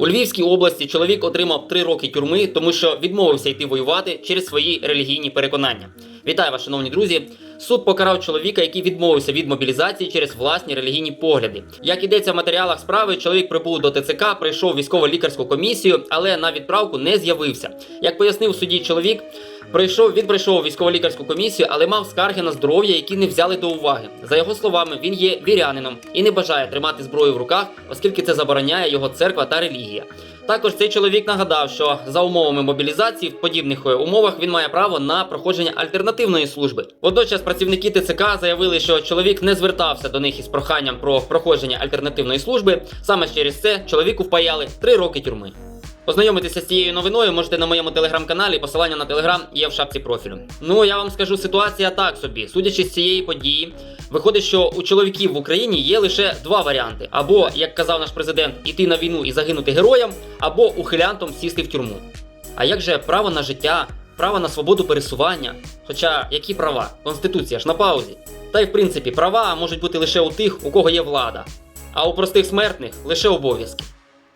У Львівській області чоловік отримав три роки тюрми, тому що відмовився йти воювати через свої релігійні переконання. Вітаю вас, шановні друзі. Суд покарав чоловіка, який відмовився від мобілізації через власні релігійні погляди. Як ідеться в матеріалах справи, чоловік прибув до ТЦК, пройшов військово-лікарську комісію, але на відправку не з'явився. Як пояснив судді чоловік, пройшов він пройшов військово-лікарську комісію, але мав скарги на здоров'я, які не взяли до уваги. За його словами, він є вірянином і не бажає тримати зброю в руках, оскільки це забороняє його церква та релігія. Також цей чоловік нагадав, що за умовами мобілізації в подібних е, умовах він має право на проходження альтернативної служби. Водночас працівники ТЦК заявили, що чоловік не звертався до них із проханням про проходження альтернативної служби. Саме через це чоловіку впаяли три роки тюрми. Ознайомитися з цією новиною можете на моєму телеграм-каналі. Посилання на телеграм є в шапці профілю. Ну я вам скажу, ситуація так собі. Судячи з цієї події, виходить, що у чоловіків в Україні є лише два варіанти: або, як казав наш президент, іти на війну і загинути героям, або ухилянтом сісти в тюрму. А як же право на життя, право на свободу пересування? Хоча які права? Конституція ж на паузі. Та й в принципі права можуть бути лише у тих, у кого є влада, а у простих смертних лише обов'язки.